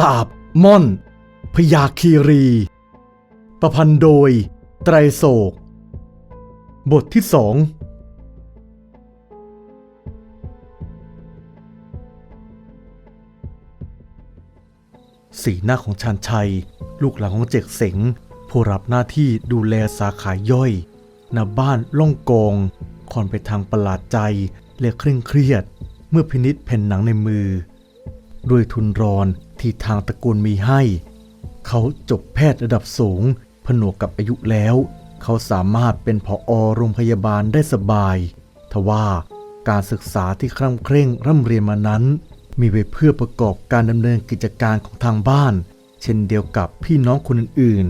สาบม่อน พยาคีรี ประพันธ์โดย ไตรโศก บทที่สองสีหน้าของชานชัย ลูกหลานของเจกเสงผู้รับหน้าที่ดูแลสาขาย่อยณบ้านล่องกองคอนไปทางประหลาดใจและเคร่งเครียด เมื่อพินิษแผ่นหนังในมือ ด้วยทุนรอน ที่ทางตระกูลมีให้ เขาจบแพทย์ระดับสูง ผนวกกับอายุแล้ว เขาสามารถเป็นผอโรงพยาบาลได้สบายทว่าการศึกษาที่คร่ำเคร่งร่ำเรียนมานั้น มีไว้เพื่อประกอบการดำเนินกิจการของทางบ้าน เช่นเดียวกับพี่น้องคนอื่น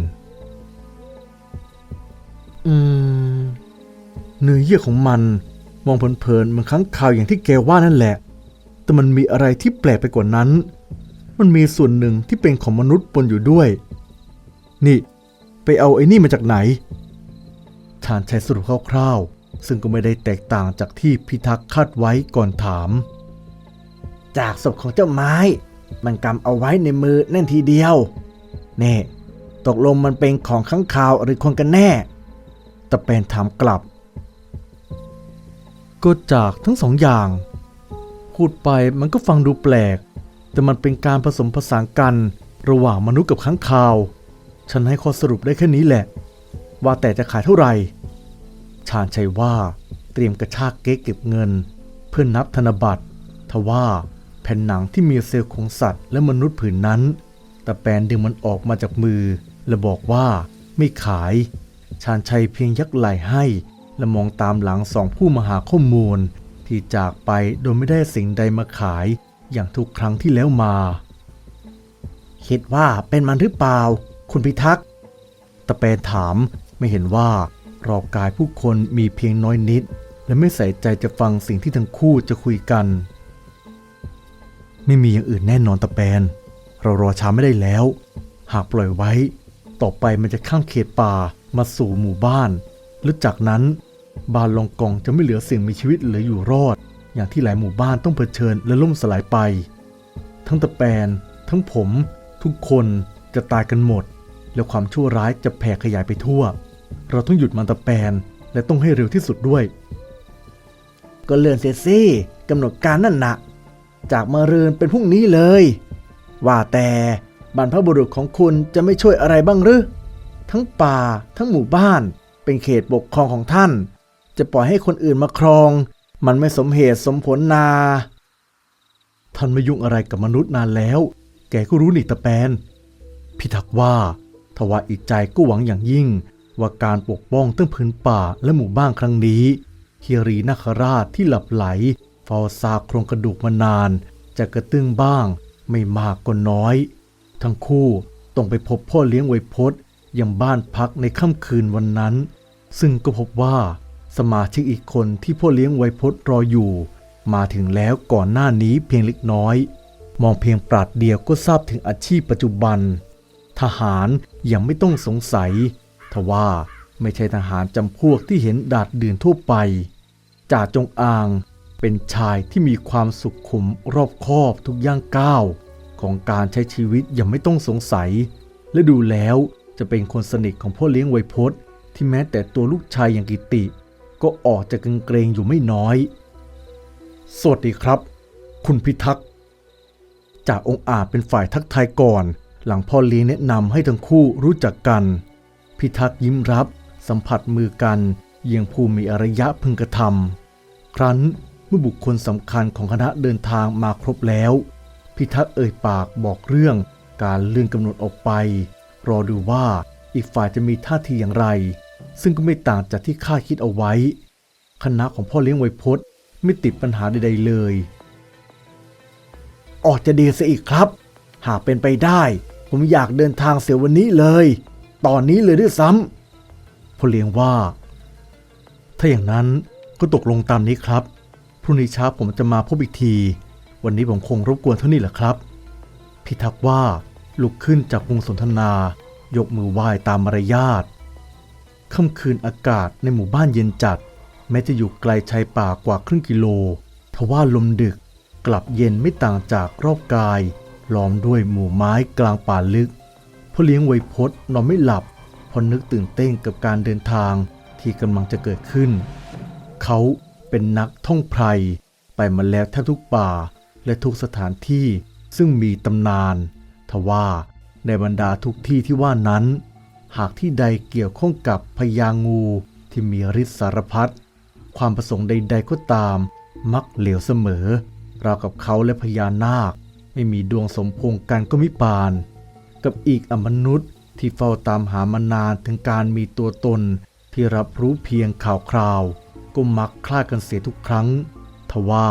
ๆ อืม เนื้อเยื่อของมัน มองเพลินๆเหมันค้างคาวอย่างที่แกว่านั่นแหละ แต่มันมีอะไรที่แปลกไปกว่านั้น มันมีส่วนหนึ่งที่เป็นของมนุษย์ปนอยู่ด้วย นี่ ไปเอาไอ้นี่มาจากไหนชาญชัยสรุปคร่าวๆ ซึ่งก็ไม่ได้แตกต่างจากที่พิทักษ์คาดไว้ก่อนถาม จากศพของเจ้าไม้ มันกำเอาไว้ในมือแน่นทีเดียว เน่ตกลงมันเป็นของข้างคาวหรือคนกันแน่ ตะแปนถามกลับ ก็จากทั้งสองอย่าง พูดไปมันก็ฟังดูแปลก แต่มันเป็นการผสมผสานกันระหว่างมนุษย์กับค้างคาว ฉันให้ข้อสรุปได้แค่นี้แหละ ว่าแต่จะขายเท่าไหร่ ชาญชัยว่าเตรียมกระชากเก๊กเก็บเงิน เพื่อนับธนบัตรทว่าแผ่นหนังที่มีเซลล์ของสัตว์และมนุษย์ผืนนั้น แต่แปนดึงมันออกมาจากมือ และบอกว่าไม่ขาย ชาญชัยเพียงยักไหล่ให้ และมองตามหลังสองผู้มาหาข้อมูล ที่จากไปโดยไม่ได้สิ่งใดมาขาย อย่างทุกครั้งที่แล้วมา คิดว่าเป็นมันหรือเปล่า คุณพิทักษ์ตะแปนถามไม่เห็นว่า รอบกายผู้คนมีเพียงน้อยนิด และไม่ใส่ใจจะฟังสิ่งที่ทั้งคู่จะคุยกัน ไม่มีอย่างอื่นแน่นอนตะแปน เรารอช้าไม่ได้แล้ว หากปล่อยไว้ ต่อไปมันจะข้ามเขตป่ามาสู่หมู่บ้านและจากนั้นบานลองกองจะไม่เหลือสิ่งมีชีวิตเหลืออยู่รอด อย่างที่หลายหมู่บ้านต้องเผชิญและล่มสลายไป ทั้งตะแปน ทั้งผม ทุกคนจะตายกันหมด แล้วความชั่วร้ายจะแผ่ขยายไปทั่ว เราต้องหยุดมันตะแปนและต้องให้เร็วที่สุดด้วย ก็เลื่อนเสียสิกำหนดการนั่นนะจากมารืนเป็นพรุ่งนี้เลย ว่าแต่บรรพบุรุษของคุณจะไม่ช่วยอะไรบ้างหรือ ทั้งป่าทั้งหมู่บ้าน เป็นเขตปกครองของท่าน จะปล่อยให้คนอื่นมาครอง มันไม่สมเหตุสมผลนา ท่านไม่ยุ่งอะไรกับมนุษย์นานแล้ว แกก็รู้นี่ตะแปน พิทักษ์ว่าทว่าอีกใจก็หวังอย่างยิ่ง ว่าการปกป้องตั้งพื้นป่าและหมู่บ้านครั้งนี้คีรีนาคราชที่หลับไหลเฝ้าซากโครงกระดูกมานาน จะกระตึงบ้าง ไม่มากก็น้อย ทั้งคู่ต้องไปพบพ่อเลี้ยงไวยพจน์ยังบ้านพักในค่ำคืนวันนั้น ซึ่งก็พบว่า สมาชิกอีกคนที่พ่อเลี้ยงไวยพจน์รออยู่ มาถึงแล้วก่อนหน้านี้เพียงเล็กน้อย มองเพียงปราดเดียวก็ทราบถึงอาชีพปัจจุบัน ทหารยังไม่ต้องสงสัยทว่าไม่ใช่ทหารจำพวกที่เห็นดาดเดือนทั่วไปจ่าจงอางเป็นชายที่มีความสุขขุมรอบคอบทุกย่างก้าว ของการใช้ชีวิตอย่างไม่ต้องสงสัย และดูแล้วจะเป็นคนสนิทของพ่อเลี้ยงไวยพจน์ ที่แม้แต่ตัวลูกชายอย่างกิติ ก็ออกจะเกรงๆอยู่ไม่น้อย สวัสดีครับ คุณพิทักษ์จากองค์อาจเป็นฝ่ายทักทายก่อน หลังพ่อเลี้ยงแนะนำให้ทั้งคู่รู้จักกัน พิทักษ์ยิ้มรับ สัมผัสมือกันเยี่ยงผู้มีอารยะพึงกระทำครั้นเมื่อบุคคลสำคัญของคณะเดินทางมาครบแล้ว พิทักษ์เอ่ยปากบอกเรื่องการเลื่อนกำหนดออกไป รอดูว่าอีกฝ่ายจะมีท่าทีอย่างไร ซึ่งก็ไม่ต่างจากที่คาดคิดเอาไว้ คณะของพ่อเลี้ยงไวยพจน์ไม่ติดปัญหาใดๆเลย ออกจะดีซะอีกครับ หากเป็นไปได้ ผมอยากเดินทางเสียวันนี้เลย ตอนนี้เลยด้วยซ้ำพ่อเลี้ยงว่า ถ้าอย่างนั้นก็ตกลงตามนี้ครับ พรุ่งนี้เช้าผมจะมาพบอีกที วันนี้ผมคงรบกวนเท่านี้แหละครับ พิทักษ์ว่าลุกขึ้นจากวงสนทนา ยกมือไหว้ตามมารยาท ค่ำคืนอากาศในหมู่บ้านเย็นจัด แม้จะอยู่ไกลชายป่ากว่าครึ่งกิโลทว่าลมดึกกลับเย็นไม่ต่างจากรอบกาย ล้อมด้วยหมู่ไม้กลางป่าลึกพ่อเลี้ยงไวยพจนอนไม่หลับพราะนึกตื่นเต้นกับการเดินทางที่กำลังจะเกิดขึ้น เขาเป็นนักท่องไพรไปมาแล้วแทบทุกป่าและทุกสถานที่ซึ่งมีตำนาน ทว่าในบรรดาทุกที่ที่ว่านั้น หากที่ใดเกี่ยวข้องกับพญางูที่มีฤทธิ์สารพัดความประสงค์ใด ๆก็ตาม มักเหลวเสมอราวกับเขาและพญานาค ไม่มีดวงสมพงกันก็มิปาน กับอีกอมนุษย์ที่เฝ้าตามหามานานถึงการมีตัวตนที่รับรู้เพียงข่าวคราว ก็มักคลาดกันเสียทุกครั้ง ทว่า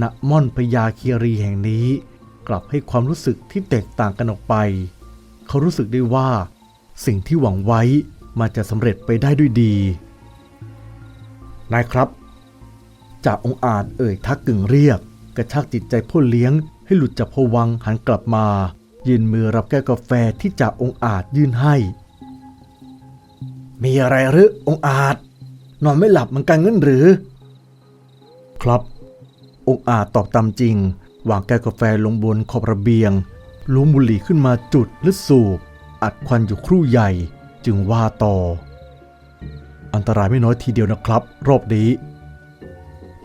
ณม่อนพญาคีรีแห่งนี้ กลับให้ความรู้สึกที่แตกต่างกันออกไป เขารู้สึกได้ว่า สิ่งที่หวังไว้มันจะสำเร็จไปได้ด้วยดี นายครับ จากองอาจเอ่ยทักกึ่งเรียก กระชากจิตใจพ่อเลี้ยงให้หลุดจากผวังหันกลับมา ยืนมือรับแก้วกาแฟที่จากองอาจยื่นให้ มีอะไรหรือองอาจ นอนไม่หลับเหมือนกันงั้นหรือ ครับ องอาจตอบตามจริงวางแก้วกาแฟลงบนขอบระเบียงล้วงบุหรี่ขึ้นมาจุดและสูบ อัดควันอยู่ครู่ใหญ่จึงว่าต่อ อันตรายไม่น้อยทีเดียวนะครับ รอบนี้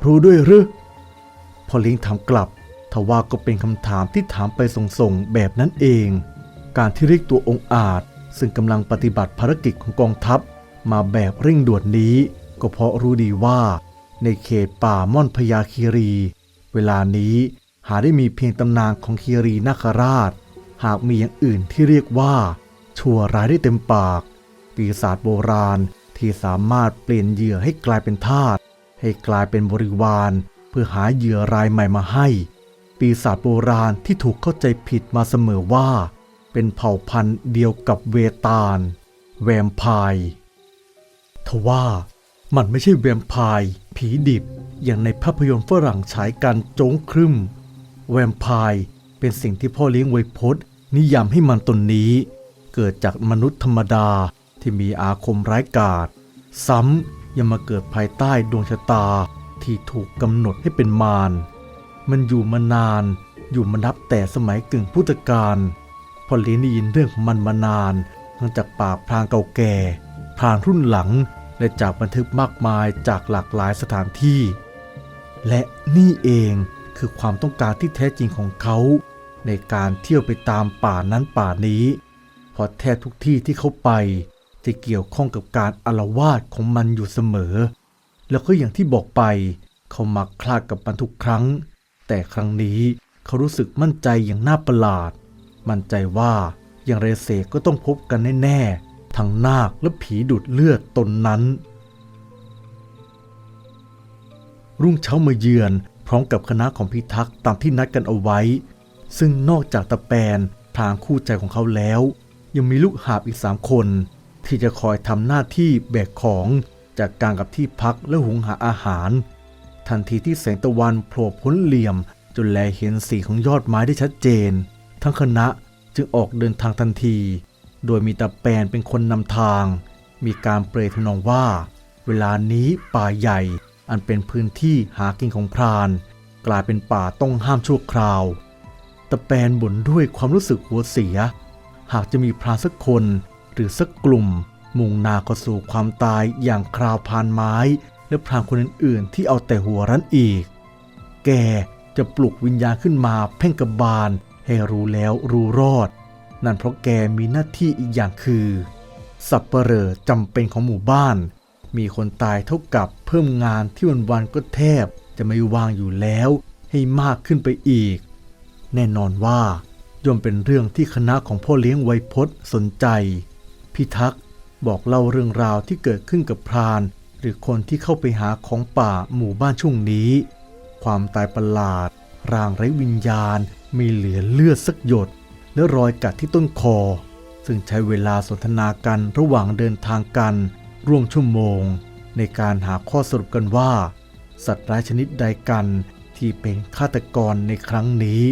รู้ด้วยหรือพอลิงถามกลับทว่าก็เป็นคำถามที่ถามไปส่งๆแบบนั้นเอง การที่เรียกตัวองค์อาจ ซึ่งกำลังปฏิบัติภารกิจของกองทัพ มาแบบเร่งด่วนนี้ ก็เพราะรู้ดีว่า ในเขตป่าม่อนพญาคีรี เวลานี้หาได้มีเพียงตำนานของคีรีนาคราช หากมีอย่างอื่นที่เรียกว่า ชั่วร้ายได้เต็มปาก ปีศาจโบราณที่สามารถเปลี่ยนเหยื่อให้กลายเป็นทาสให้กลายเป็นบริวารเพื่อหาเหยื่อรายใหม่มาให้ ปีศาจโบราณที่ถูกเข้าใจผิดมาเสมอว่า เป็นเผ่าพันธุ์เดียวกับเวตาล แวมไพร์ทว่ามันไม่ใช่แวมไพร์ผีดิบ อย่างในภาพยนตร์ฝรั่งฉายกันโจงครึมแวมไพร์เป็นสิ่งที่พ่อเลี้ยงไวยพจน์นิยามให้มันตนนี้ เกิดจากมนุษย์ธรรมดาที่มีอาคมร้ายกาจซ้ำยังมาเกิดภายใต้ดวงชะตาที่ถูกกำหนดให้เป็นมารมันอยู่มานาน อยู่มานับแต่สมัยกึ่งพุทธกาลพอเลี้ยงได้ยินเรื่องของมันมานาน ทั้งจากปากพรางเก่าแก่พรางรุ่นหลังและจากบันทึกมากมายจากหลากหลายสถานที่ และนี่เองคือความต้องการที่แท้จริงของเขา ในการเที่ยวไปตามป่านั้นป่านี้ เพราะแทบทุกที่ที่เขาไป จะเกี่ยวข้องกับการอารวาสของมันอยู่เสมอ แล้วก็อย่างที่บอกไป เขามักคลาดกับมันทุกครั้ง แต่ครั้งนี้เขารู้สึกมั่นใจอย่างน่าประหลาด มั่นใจว่าอย่างไรเสกก็ต้องพบกันแน่ๆทั้งนาคและผีดูดเลือดตนนั้น รุ่งเช้ามาเยือนพร้อมกับคณะของพิทักษ์ตามที่นัดกันเอาไว้ ซึ่งนอกจากตะแปนพรางคู่ใจของเขาแล้ว ยังมีลูกหาบอีกสามคน ที่จะคอยทำหน้าที่แบกของจากกางกับที่พักและหุงหาอาหาร ทันทีที่แสงตะวันโผล่พ้นเหลี่ยม จนแลเห็นสีของยอดไม้ได้ชัดเจน ทั้งคณะจึงออกเดินทางทันที โดยมีตาแปนเป็นคนนำทาง มีการเปรยทนองว่า เวลานี้ป่าใหญ่ อันเป็นพื้นที่หากินของพราน กลายเป็นป่าต้องห้ามชั่วคราวตะแปนบ่นด้วยความรู้สึกหัวเสีย หากจะมีพรานสักคน หรือสักกลุ่ม มุ่งนาเข้าสู่ความตายอย่างคราวพานไม้ และพรานคนอื่นๆ ที่เอาแต่หัวรั้นอีก แกจะปลุกวิญญาณขึ้นมาเพ่งกบบาล ให้รู้แล้วรู้รอด นั่นเพราะแกมีหน้าที่อีกอย่างคือ สับเปลอจำเป็นของหมู่บ้าน มีคนตายเท่ากับเพิ่มงานที่วันๆก็แทบจะไม่ว่างอยู่แล้ว ให้มากขึ้นไปอีก แน่นอนว่า ย่อมเป็นเรื่องที่คณะของพ่อเลี้ยงไวยพจน์สนใจ พิทักษ์บอกเล่าเรื่องราวที่เกิดขึ้นกับพราน หรือคนที่เข้าไปหาของป่าหมู่บ้านช่วงนี้ ความตายประหลาด ร่างไร้วิญญาณมีเหลือเลือดสักหยด และรอยกัดที่ต้นคอ ซึ่งใช้เวลาสนทนากันระหว่างเดินทางกันร่วมชั่วโมง ในการหาข้อสรุปกันว่า สัตว์ร้ายชนิดใดกันที่เป็นฆาตกรในครั้งนี้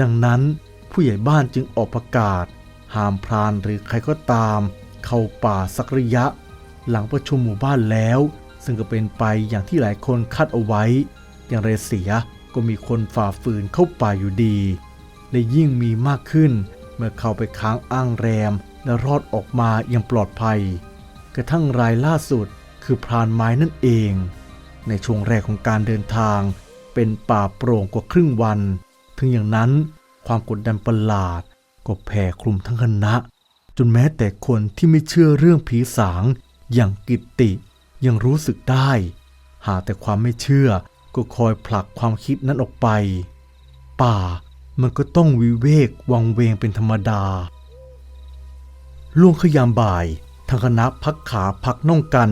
ดังนั้น ผู้ใหญ่บ้านจึงออกประกาศ ห้ามพรานหรือใครก็ตาม เข้าป่าสักระยะ หลังประชุมหมู่บ้านแล้ว ซึ่งก็เป็นไปอย่างที่หลายคนคาดเอาไว้ อย่างไรเสียก็มีคนฝ่าฝืนเข้าป่าอยู่ดีในและยิ่งมีมากขึ้น เมื่อเข้าไปค้างอ้างแรม และรอดออกมาอย่างปลอดภัย กระทั่งรายล่าสุดคือพรานไม้นั่นเอง ในช่วงแรกของการเดินทาง เป็นป่าโปร่งกว่าครึ่งวัน ถึงอย่างนั้น ความกดดันประหลาดก็แผ่คลุมทั้งคณะ จนแม้แต่คนที่ไม่เชื่อเรื่องผีสางอย่างกิตติยังรู้สึกได้ หากแต่ความไม่เชื่อก็คอยผลักความคิดนั้นออกไป ป่ามันก็ต้องวิเวกวังเวงเป็นธรรมดา ล่วงขยามบ่ายทางคณะพักขาพักน่องกัน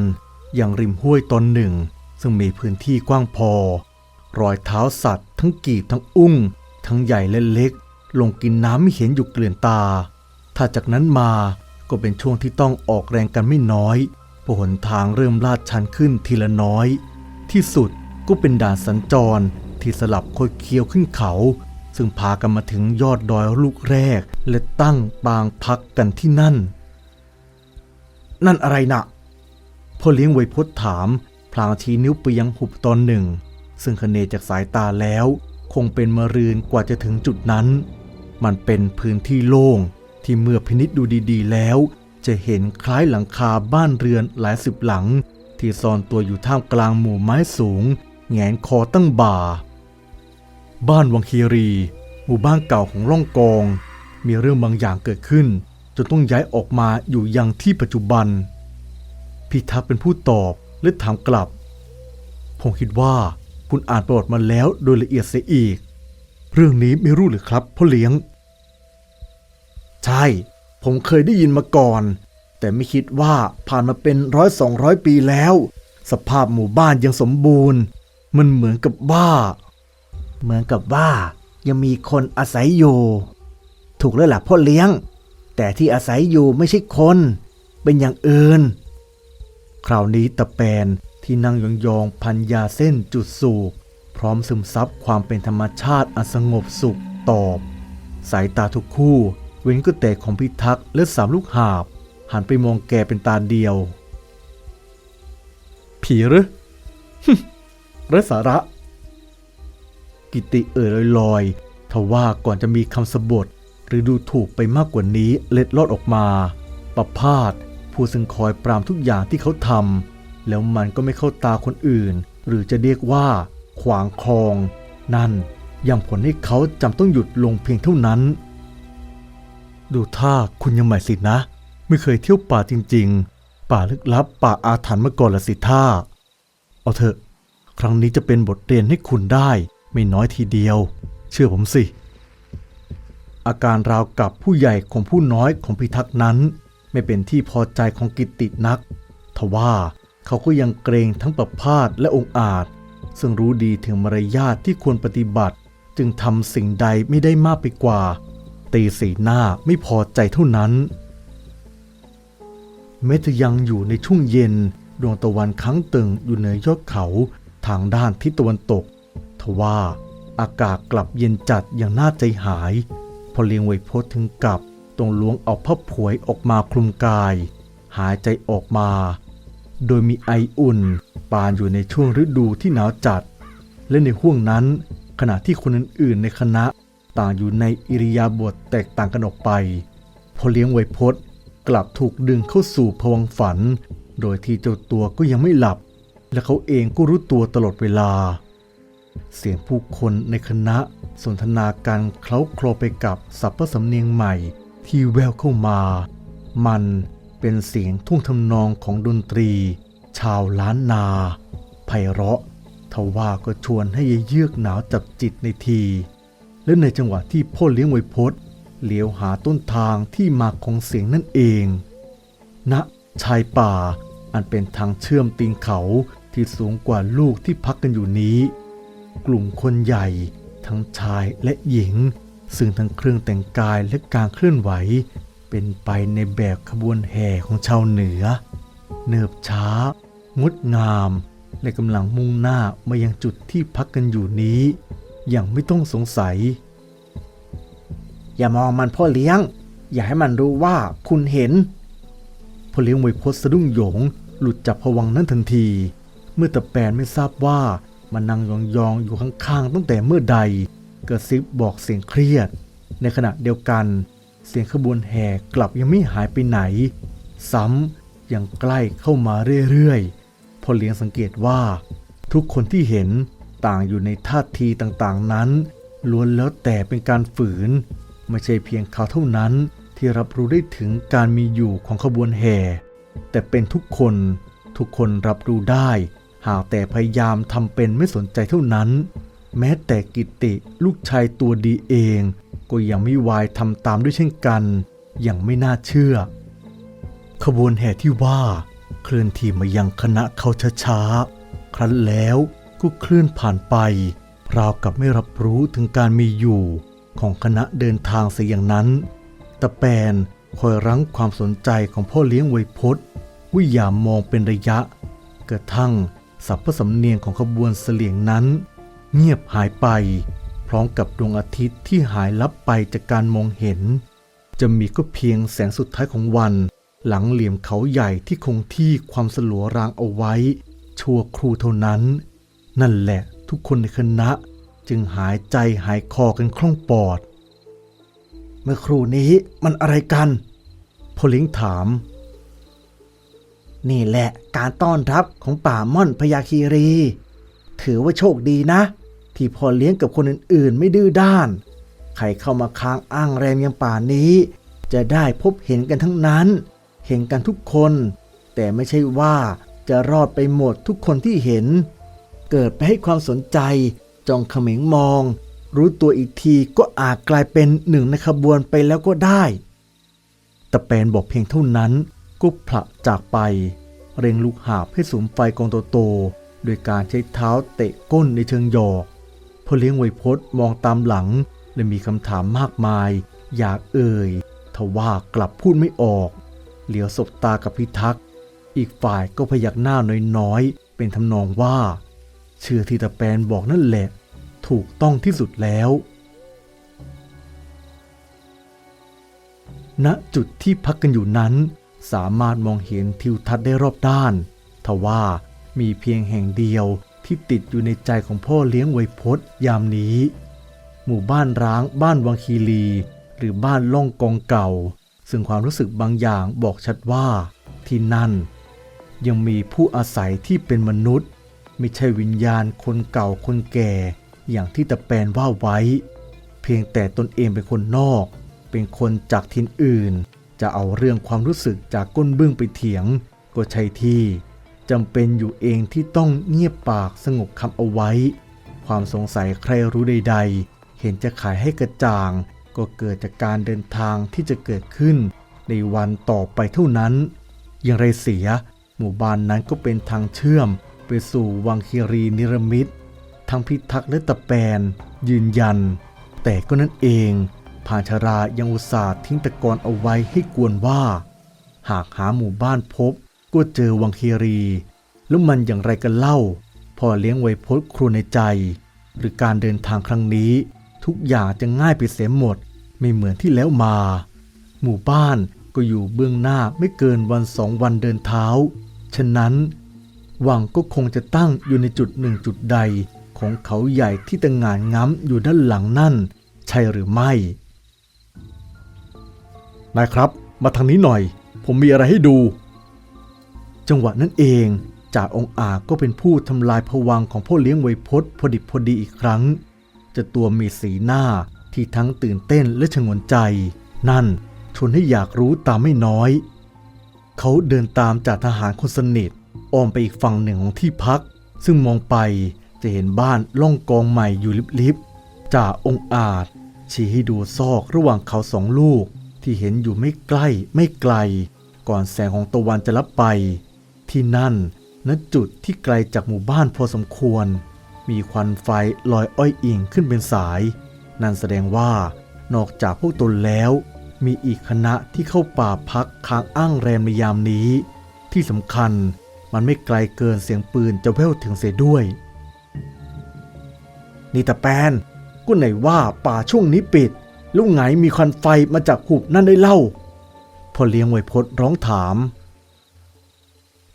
อย่างริมห้วยตนหนึ่ง ซึ่งมีพื้นที่กว้างพอ รอยเท้าสัตว์ทั้งกีบทั้งอุ้ง ทั้งใหญ่และเล็ก ลงกินน้ำไม่เห็นอยู่เกลื่อนตา ถ้าจากนั้นมาก็เป็นช่วงที่ต้องออกแรงกันไม่น้อยเพราะหนทางเริ่มลาดชันขึ้นทีละน้อย ที่สุดก็เป็นด่านสัญจรที่สลับคดเคี้ยวขึ้นเขา ซึ่งพากันมาถึงยอดดอยลูกแรก และตั้งปางพักกันที่นั่น นั่นอะไรนะพ่อเลี้ยงไวพจน์ถาม พลางชี้นิ้วไปยังหุบตอนหนึ่ง ซึ่งคเนจากสายตาแล้ว คงเป็นมะรืนกว่าจะถึงจุดนั้น มันเป็นพื้นที่โล่งที่เมื่อพินิษดูดีๆ แล้ว จะเห็นคล้ายหลังคาบ้านเรือนหลายสิบหลัง ที่ซ่อนตัวอยู่ท่ามกลางหมู่ไม้สูง แงนคอตั้งบ่า บ้านวังคีรี หมู่บ้านเก่าของร่องกอง มีเรื่องบางอย่างเกิดขึ้นจนต้องย้ายออกมาอยู่ยังที่ปัจจุบันพิทักษ์เป็นผู้ตอบและถามกลับ ผมคิดว่าคุณอ่านประวัติมาแล้วโดยละเอียดเสียอีก เรื่องนี้ไม่รู้หรือครับพ่อเลี้ยง ใช่ ผมเคยได้ยินมาก่อน แต่ไม่คิดว่าผ่านมาเป็นร้อยสองร้อยปีแล้ว สภาพหมู่บ้านยังสมบูรณ์ มันเหมือนกับว่า เหมือนกับว่า ยังมีคนอาศัยอยู่ ถูกแล้วล่ะพ่อเลี้ยง แต่ที่อาศัยอยู่ไม่ใช่คน เป็นอย่างอื่น คราวนี้ตะแปนที่นั่งยองๆพันยาเส้นจุดสูบ พร้อมซึมซับความเป็นธรรมชาติอันสงบสุขตอบ สายตาทุกคู่เว้นก็แต่ของพิทักษ์และสามลูกหาบ หันไปมองแกเป็นตาเดียว ผีหรือไรสาระ กิติเอ่ยลอยๆทว่าก่อนจะมีคำสบท หรือดูถูกไปมากกว่านี้เล็ดลอดออกมา ประพาสผู้ซึ่งคอยปรามทุกอย่างที่เขาทำแล้วมันก็ไม่เข้าตาคนอื่น หรือจะเรียกว่า ขวางคลอง นั่นยังผลให้เขาจำต้องหยุดลงเพียงเท่านั้น ดูท่าคุณยังใหม่สินะ ไม่เคยเที่ยวป่าจริง ๆ ป่าลึกลับป่าอาถรรพ์มาก่อนละสิท่า เอาเถอะ ครั้งนี้จะเป็นบทเรียนให้คุณได้ไม่น้อยทีเดียว เชื่อผมสิ อาการราวกับผู้ใหญ่ของผู้น้อยของพิทักษ์นั้น ไม่เป็นที่พอใจของกิตตินัก ทว่าเขาก็ยังเกรงทั้งประพาสและองอาจ ซึ่งรู้ดีถึงมารยาทที่ควรปฏิบัติ จึงทำสิ่งใดไม่ได้มากไปกว่า ตีสีหน้าไม่พอใจเท่านั้นแม้จะยังอยู่ในช่วงเย็นดวงตะวันค้างตึงอยู่เหนือยอดเขาทางด้านทิศตะวันตก ทว่าอากาศกลับเย็นจัดอย่างน่าใจหาย พอเลียงไวยพจน์ถึงกับต้องล้วงเอาผ้าผวยออกมาคลุมกาย หายใจออกมา โดยมีไออุ่น ปานอยู่ในช่วงฤดูที่หนาวจัด และในห่วงนั้นขณะที่คนอื่นๆในคณะต่างอยู่ในอิริยาบถแตกต่างกันออกไปพอเลี้ยงไวยพจน์กลับถูกดึงเข้าสู่ภวังฝัน โดยที่เจ้าตัวก็ยังไม่หลับ และเขาเองก็รู้ตัวตลอดเวลา เสียงผู้คนในคณะสนทนากันเคล้าคลอไปกับสัพพสำเนียงใหม่ที่แววเข้ามา มัน เป็นเสียงทุ่งทำนองของดนตรี ชาวล้านนาไพเราะทว่าก็ชวนให้เยือกหนาวจับจิตในที และในจังหวะที่พ่อเลี้ยงไวยพจน์เลี้ยวหาต้นทางที่มาของเสียงนั่นเองณชายป่าอันเป็นทางเชื่อมตีนเขาที่สูงกว่าลูกที่พักกันอยู่นี้ กลุ่มคนใหญ่ทั้งชายและหญิง ซึ่งทั้งเครื่องแต่งกายและการเคลื่อนไหว เป็นไปในแบบขบวนแห่ของชาวเหนือ เนิบช้า งดงาม และกำลังมุ่งหน้ามายังจุดที่พักกันอยู่นี้ อย่างไม่ต้องสงสัย อย่ามองมันพ่อเลี้ยง อย่าให้มันรู้ว่าคุณเห็นพ่อเลี้ยงไวยพจน์สะดุ้งหยง หลุดจากผวังนั้นทันที เมื่อตะแปนไม่ทราบว่ามันนั่งยองๆอยู่ข้างๆตั้งแต่เมื่อใดกระซิบบอกเสียงเครียด ในขณะเดียวกัน เสียงขบวนแห่กลับยังไม่หายไปไหน ซ้ำยังใกล้เข้ามาเรื่อยๆ พอเลี้ยงสังเกตว่า ทุกคนที่เห็นต่างอยู่ในท่าทีต่างๆนั้นล้วนแล้วแต่เป็นการฝืน ไม่ใช่เพียงเขาเท่านั้นที่รับรู้ได้ถึงการมีอยู่ของขบวนแห่ แต่เป็นทุกคนทุกคนรับรู้ได้ หากแต่พยายามทำเป็นไม่สนใจเท่านั้น แม้แต่กิติลูกชายตัวดีเอง ก็ยังไม่วายทำตามด้วยเช่นกัน อย่างไม่น่าเชื่อ ขบวนแห่ที่ว่า เคลื่อนที่มายังคณะเขาช้าๆ ครั้นแล้วก็เคลื่อนผ่านไปราวกับไม่รับรู้ถึงการมีอยู่ของคณะเดินทางเสียอย่างนั้น ตะแปนคอยรั้งความสนใจของพ่อเลี้ยงไวยพจน์วิยามมองเป็นระยะ กระทั่งสับพสำเนียงของขบวนเสลียงนั้น เงียบหายไป พร้อมกับดวงอาทิตย์ที่หายลับไปจากการมองเห็น จะมีก็เพียงแสงสุดท้ายของวัน หลังเหลี่ยมเขาใหญ่ที่คงที่ความสลัวรางเอาไว้ ชั่วครู่เท่านั้น นั่นแหละทุกคนในคณะจึงหายใจหายคอกันคล่องปอด เมื่อครู่นี้มันอะไรกันพลิงถาม นี่แหละการต้อนรับของป่าม่อนพยาคีรี ถือว่าโชคดีนะ ที่พอเลี้ยงกับคนอื่นๆ ไม่ดื้อด้าน ใครเข้ามาค้างอ้างแรมยังป่านี้ จะได้พบเห็นกันทั้งนั้น เห็นกันทุกคน แต่ไม่ใช่ว่าจะรอดไปหมดทุกคนที่เห็น เกิดไปให้ความสนใจจ้องเขม็งมอง รู้ตัวอีกทีก็อาจกลายเป็นหนึ่งในขบวนไปแล้วก็ได้ตะแปนบอกเพียงเท่านั้นก็ผละจากไป เร่งลูกหาบให้สุมไฟกองโตๆโดยการใช้เท้าเตะก้นในเชิงหยอก พอเลี้ยงไวยพจน์มองตามหลัง และมีคำถามมากมาย อยากเอ่ยทว่ากลับพูดไม่ออก เหลียวสบตากับพิทักษ์ อีกฝ่ายก็พยักหน้าน้อยๆ เป็นทำนองว่า เชื่อที่ตะแปนบอกนั่นแหละ ถูกต้องที่สุดแล้ว ณจุดที่พักกันอยู่นั้น สามารถมองเห็นทิวทัศน์ได้รอบด้าน ทว่ามีเพียงแห่งเดียว ที่ติดอยู่ในใจของพ่อเลี้ยงไวยพจน์ยามนี้ หมู่บ้านร้างบ้านวังคีรี หรือบ้านล่องกองเก่า ซึ่งความรู้สึกบางอย่างบอกชัดว่าที่นั่น ยังมีผู้อาศัยที่เป็นมนุษย์ ไม่ใช่วิญญาณคนเก่าคนแก่ อย่างที่ตะแปนว่าไว้ เพียงแต่ตนเองเป็นคนนอก เป็นคนจากทินอื่น จะเอาเรื่องความรู้สึกจากก้นบึ้งไปเถียงก็ใช่ที่ จำเป็นอยู่เองที่ต้องเงียบปากสงบคำเอาไว้ ความสงสัยใครรู้ใด ๆ เห็นจะขายให้กระจ่าง ก็เกิดจากการเดินทางที่จะเกิดขึ้น ในวันต่อไปเท่านั้น อย่างไรเสีย หมู่บ้านนั้นก็เป็นทางเชื่อม ไปสู่วังคีรีนิรมิตทั้งพิทักษ์และตะแปน ยืนยัน แต่ก็นั่นเองผานชรายังอุตส่าห์ทิ้งตะกอนเอาไว้ให้กวนว่า หากหาหมู่บ้านพบ ก็เจอวังคีรีแล้วมันอย่างไรกันเล่าพอเลี้ยงไว้พดครูในใจ หรือการเดินทางครั้งนี้ ทุกอย่างจะง่ายไปเสียหมด ไม่เหมือนที่แล้วมา หมู่บ้านก็อยู่เบื้องหน้าไม่เกินวันสองวันเดินเท้า ฉะนั้น วังก็คงจะตั้งอยู่ในจุดหนึ่งจุดใด ของเขาใหญ่ที่ตะงานง้ำอยู่ด้านหลังนั่น ใช่หรือไม่ นายครับ มาทางนี้หน่อย ผมมีอะไรให้ดู จังหวะนั้นเองจ่าองอาจก็เป็นผู้ทำลายผวังของพ่อเลี้ยงไวยพจน์พอดิบพอดีอีกครั้งจะตัวมีสีหน้าที่ทั้งตื่นเต้นและชงนใจ นั่นชวนให้อยากรู้ตามไม่น้อย เขาเดินตามจ่าทหารคนสนิทอ้อมไปอีกฝั่งหนึ่งของที่พัก ซึ่งมองไปจะเห็นบ้านล่องกองใหม่อยู่ลิบๆจ่าองอาจชี้ให้ดูซอกระหว่างเขาสองลูกที่เห็นอยู่ไม่ใกล้ไม่ไกล ก่อนแสงของตะวันจะลับไป ที่นั่นณจุดที่ไกลจากหมู่บ้านพอสมควร มีควันไฟลอยอ้อยอิงขึ้นเป็นสาย นั่นแสดงว่านอกจากพวกตนแล้ว มีอีกคณะที่เข้าป่าพักค้างอ้างแรมในยามนี้ ที่สำคัญมันไม่ไกลเกินเสียงปืนจะแว่วถึงเสียด้วย นี่ตาแปนก็ไหนว่าป่าช่วงนี้ปิดลูกไงมีควันไฟมาจากหุบนั่นได้เล่า พอเลี้ยงไวพจน์ร้องถาม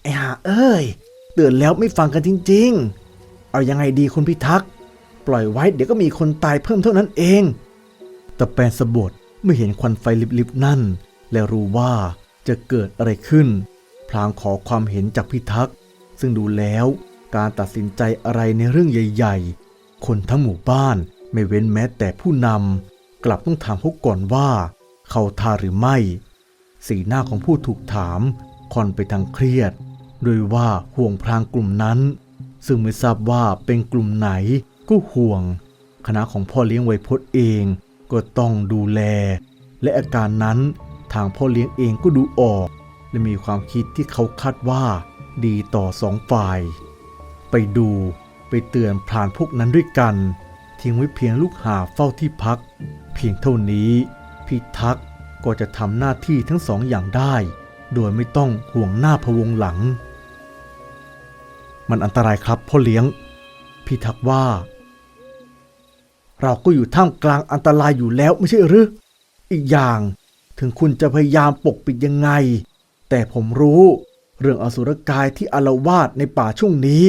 ไอ้ห่าเอ้ย เตือนแล้วไม่ฟังกันจริง ๆ เอายังไงดีคุณพิทักษ์ ปล่อยไว้เดี๋ยวก็มีคนตายเพิ่มเท่านั้นเองพตะแปนสะบดเมื่อเห็นควันไฟลิบๆนั่น และรู้ว่าจะเกิดอะไรขึ้น พลางขอความเห็นจากพิทักษ์ ซึ่งดูแล้วการตัดสินใจอะไรในเรื่องใหญ่ ๆ คนทั้งหมู่บ้านไม่เว้นแม้แต่ผู้นำกลับต้องถามพวกก่อนว่า เขาทาหรือไม่ สีหน้าของผู้ถูกถามค่อนไปทางเครียด โดยว่าห่วงพรางกลุ่มนั้น ซึ่งไม่ทราบว่าเป็นกลุ่มไหนก็ห่วง คณะของพ่อเลี้ยงไวยพจน์เองก็ต้องดูแล และอาการนั้นทางพ่อเลี้ยงเองก็ดูออก และมีความคิดที่เขาคาดว่า ดีต่อสองฝ่าย ไปดูไปเตือนพรานพวกนั้นด้วยกัน ทิ้งไว้เพียงลูกหาเฝ้าที่พัก เพียงเท่านี้พิทักษ์ก็จะทำหน้าที่ทั้งสองอย่างได้ โดยไม่ต้องห่วงหน้าพวงหลัง มันอันตรายครับพ่อเลี้ยงพิทักว่า เราก็อยู่ท่ามกลางอันตรายอยู่แล้วไม่ใช่หรือ อีกอย่างถึงคุณจะพยายามปกปิดยังไง แต่ผมรู้เรื่องอสุรกายที่อารวาสในป่าช่วงนี้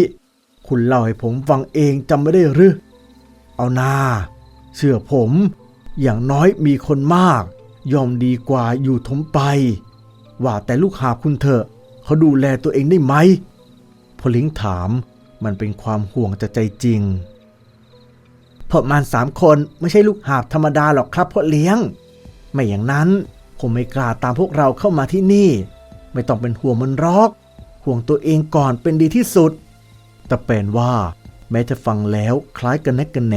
คุณเล่าให้ผมฟังเองจำไม่ได้หรือ เอานาเชื่อผม อย่างน้อยมีคนมาก ยอมดีกว่าอยู่ทมไป ว่าแต่ลูกหาคุณเถอะ เขาดูแลตัวเองได้ไหม พอลิงถามมันเป็นความห่วงจากใจจริงพวกมันสามคนไม่ใช่ลูกหาบธรรมดาหรอกครับพ่อเลี้ยง ไม่อย่างนั้นผมไม่กล้าตามพวกเราเข้ามาที่นี่ ไม่ต้องเป็นห่วงมันรอก ห่วงตัวเองก่อนเป็นดีที่สุด แต่เป็นว่าแม้จะฟังแล้วคล้ายกันแนกกันแหน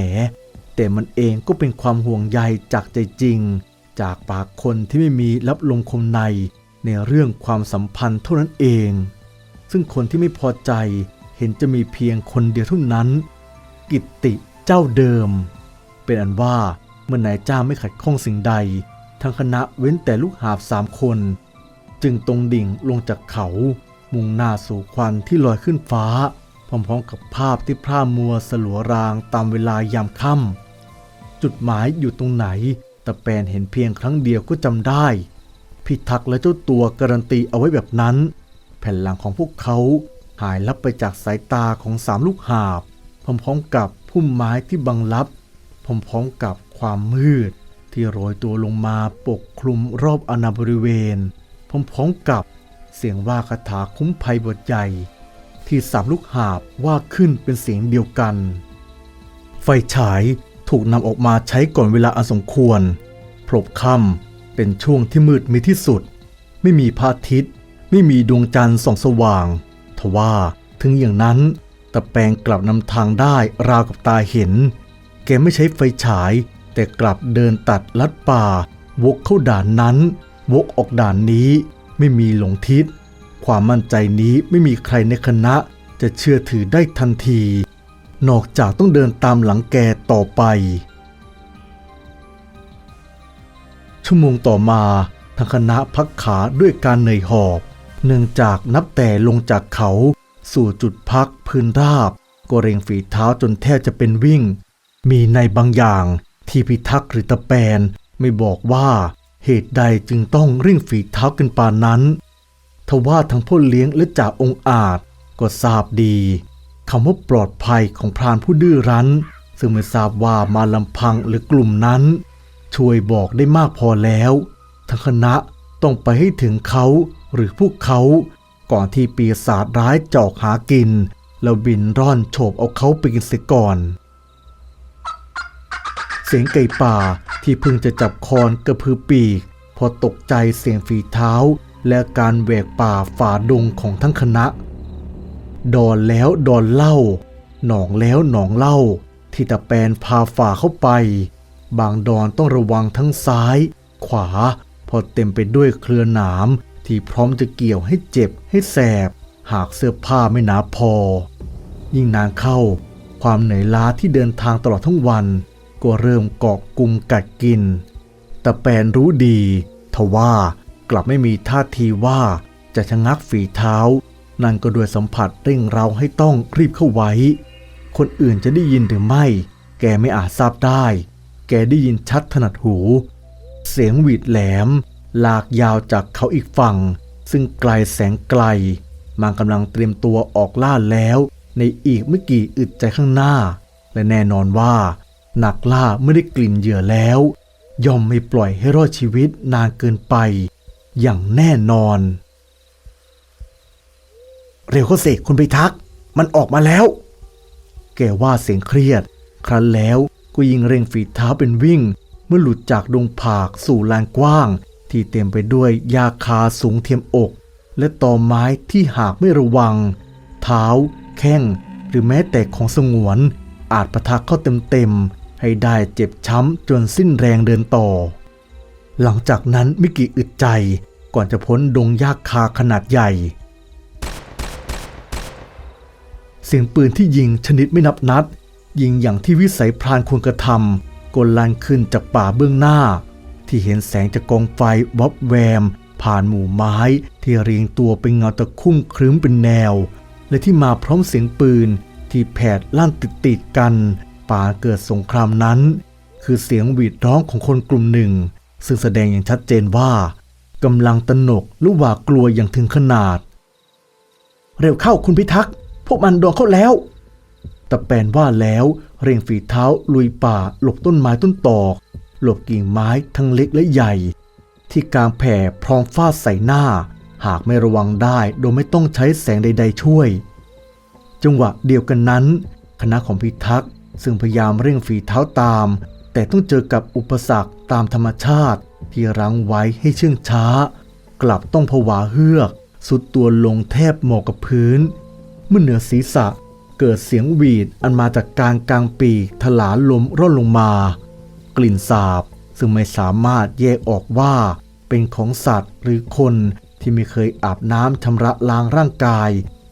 แต่มันเองก็เป็นความห่วงใยจากใจจริง จากปากคนที่ไม่มีรับลงคมในในเรื่องความสัมพันธ์เท่านั้นเอง ซึ่งคนที่ไม่พอใจเห็นจะมีเพียงคนเดียวเท่านั้น กิตติเจ้าเดิม เป็นอันว่าเมื่อนายจ้าไม่ขัดข้องสิ่งใด ทั้งคณะเว้นแต่ลูกหาบสามคน จึงตรงดิ่งลงจากเขา มุ่งหน้าสู่ควันที่ลอยขึ้นฟ้า พร้อมๆกับภาพที่พร่ามัวสลัวรางตามเวลายามค่ำจุดหมายอยู่ตรงไหนตะแปนเห็นเพียงครั้งเดียวก็จำได้ พิทักษ์และเจ้าตัวการันตีเอาไว้แบบนั้น แผ่นหลังของพวกเขาหายลับไปจากสายตาของสามลูกหาบพร้อมๆกับพุ่มไม้ที่บังลับพร้อมๆกับความมืด ที่โรยตัวลงมาปกคลุมรอบอาณาบริเวณพร้อมๆกับเสียงว่าคาถาคุ้มภัยบทใหญ่ ที่สามลูกหาบว่าขึ้นเป็นเสียงเดียวกัน ไฟฉายถูกนำออกมาใช้ก่อนเวลาอันสมควรพลบค่ำเป็นช่วงที่มืดมิดที่สุด ไม่มีพระอาทิตย์ ไม่มีดวงจันทร์ส่องสว่าง ทว่าถึงอย่างนั้นตะแปงกลับนำทางได้ราวกับตาเห็น แกไม่ใช้ไฟฉาย แต่กลับเดินตัดลัดป่า วกเข้าด่านนั้น วกออกด่านนี้ ไม่มีหลงทิศ ความมั่นใจนี้ไม่มีใครในคณะจะเชื่อถือได้ทันที นอกจากต้องเดินตามหลังแกต่อไป ชั่วโมงต่อมาทางคณะพักขาด้วยการเหนื่อยหอบ เนื่องจากนับแต่ลงจากเขา สู่จุดพักพื้นราบ ก็เร่งฝีเท้าจนแทบจะเป็นวิ่ง มีในบางอย่างที่พิทักษ์หรือตะแปนไม่บอกว่าเหตุใดจึงต้องเร่งฝีเท้ากันปานนั้น ทว่าทั้งพ่อเลี้ยงและจ่าองอาจก็ทราบดีคำว่าปลอดภัยของพรานผู้ดื้อรั้น ซึ่งไม่ทราบว่ามาลำพังหรือกลุ่มนั้น ช่วยบอกได้มากพอแล้ว ทั้งคณะต้องไปให้ถึงเขา หรือพวกเขา ก่อนที่ปีศาจร้ายจอกหากิน แล้วบินร่อนโฉบเอาเขาไปกินเสียก่อน เสียงไก่ป่าที่เพิ่งจะจับคอนกระพือปีก พอตกใจเสียงฝีเท้า และการแหวกป่าฝ่าดงของทั้งคณะ ดอนแล้วดอนเล่า หนองแล้วหนองเล่า ที่ตะแปนพาฝ่าเข้าไป บางดอนต้องระวังทั้งซ้าย ขวาพอเต็มไปด้วยเครือหนาม ที่พร้อมจะเกี่ยวให้เจ็บให้แสบ หากเสื้อผ้าไม่หนาพอ ยิ่งนานเข้า ความเหนื่อยล้าที่เดินทางตลอดทั้งวัน ก็เริ่มเกาะกลุ่มกัดกิน แต่แปนรู้ดีทว่ากลับไม่มีท่าทีว่าจะชะงักฝีเท้า นั่นก็ด้วยสัมผัสเร่งเราให้ต้องรีบเข้าไว้ คนอื่นจะได้ยินหรือไม่ แกไม่อาจทราบได้ แกได้ยินชัดถนัดหู เสียงหวีดแหลม ลากยาวจากเขาอีกฝั่ง ซึ่งไกลแสงไกล มันกำลังเตรียมตัวออกล่าแล้ว ในอีกไม่กี่อึดใจข้างหน้า และแน่นอนว่านักล่าไม่ได้กลิ่นเหยื่อแล้ว ย่อมไม่ปล่อยให้รอดชีวิตนานเกินไป อย่างแน่นอน เร็วเข้าเสกคุณไปทัก มันออกมาแล้ว แกว่าเสียงเครียด ครั้นแล้วก็ยิงเร่งฝีเท้าเป็นวิ่ง เมื่อหลุดจากดงผากสู่ลานกว้าง ที่เต็มไปด้วยหญ้าคาสูงเทียมอก และตอไม้ที่หากไม่ระวัง เท้า แข้ง หรือแม้แต่ของสงวน อาจประทักเข้าเต็มๆ ให้ได้เจ็บช้ำจนสิ้นแรงเดินต่อ หลังจากนั้นไม่กี่อึดใจก่อนจะพ้นดงหญ้าคาขนาดใหญ่ เสียงปืนที่ยิงชนิดไม่นับนัด ยิงอย่างที่วิสัยพรานควรกระทำกลลันขึ้นจากป่าเบื้องหน้า ที่เห็นแสงจากกองไฟวับแวม ผ่านหมู่ไม้ที่เรียงตัวเป็นเงาตะคุ่มครึ้มเป็นแนว และที่มาพร้อมเสียงปืนที่แผดลั่นติดติดกัน ป่าเกิดสงครามนั้น คือเสียงหวีดร้องของคนกลุ่มหนึ่ง ซึ่งแสดงอย่างชัดเจนว่ากำลังตนกหรือหวาดกลัวอย่างถึงขนาด เร็วเข้าคุณพิทักษ์พวกมันโดนเข้าแล้วตะแปนว่าแล้วเร่งฝีเท้าลุยป่าหลบต้นไม้ต้นตอก หลบกิ่งไม้ทั้งเล็กและใหญ่ ที่กลางแผ่พร้อมฟาดใส่หน้า หากไม่ระวังได้โดยไม่ต้องใช้แสงใด ๆ ช่วย จังหวะเดียวกันนั้น คณะของพิทักษ์ซึ่งพยายามเร่งฝีเท้าตาม แต่ต้องเจอกับอุปสรรคตามธรรมชาติ ที่รั้งไว้ให้เชื่องช้า กลับต้องผวาเฮือก สุดตัวลงแทบหมอบกับพื้น เมื่อเหนือศีรษะเกิดเสียงหวีดอันมาจากการกลางปีกถลาลมร่อนลงมา กลิ่นสาบ ซึ่งไม่สามารถแยกออกว่าเป็นของสัตว์หรือคนที่ไม่เคยอาบน้ำชำระล้างร่างกาย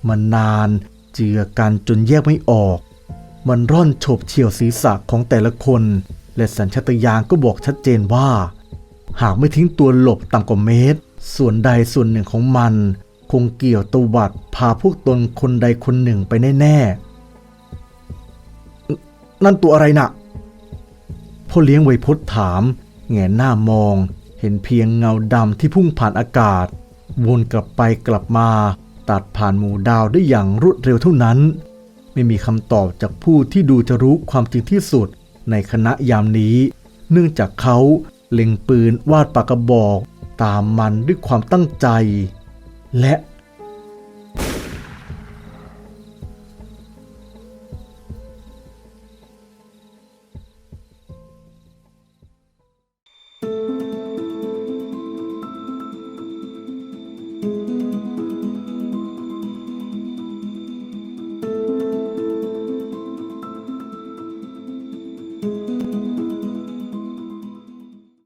มานานเจือกันจนแยกไม่ออก มันร่อนโฉบเฉี่ยวศีรษะของแต่ละคน และสัญชาตญาณก็บอกชัดเจนว่า หากไม่ทิ้งตัวหลบต่ำกว่าเมตร ส่วนใดส่วนหนึ่งของมัน คงเกี่ยวตวัดพาพวกตนคนใดคนหนึ่งไปแน่ๆนนั่นตัวอะไรน่ะ พ่อเลี้ยงไวยพจน์ถาม แงนหน้ามอง เห็นเพียงเงาดำที่พุ่งผ่านอากาศ วนกลับไปกลับมา ตัดผ่านหมู่ดาวได้อย่างรวดเร็วเท่านั้น ไม่มีคำตอบจากผู้ที่ดูจะรู้ความจริงที่สุดในคณะยามนี้ เนื่องจากเขาเล็งปืนวาดปากกระบอก ตามมันด้วยความตั้งใจ และ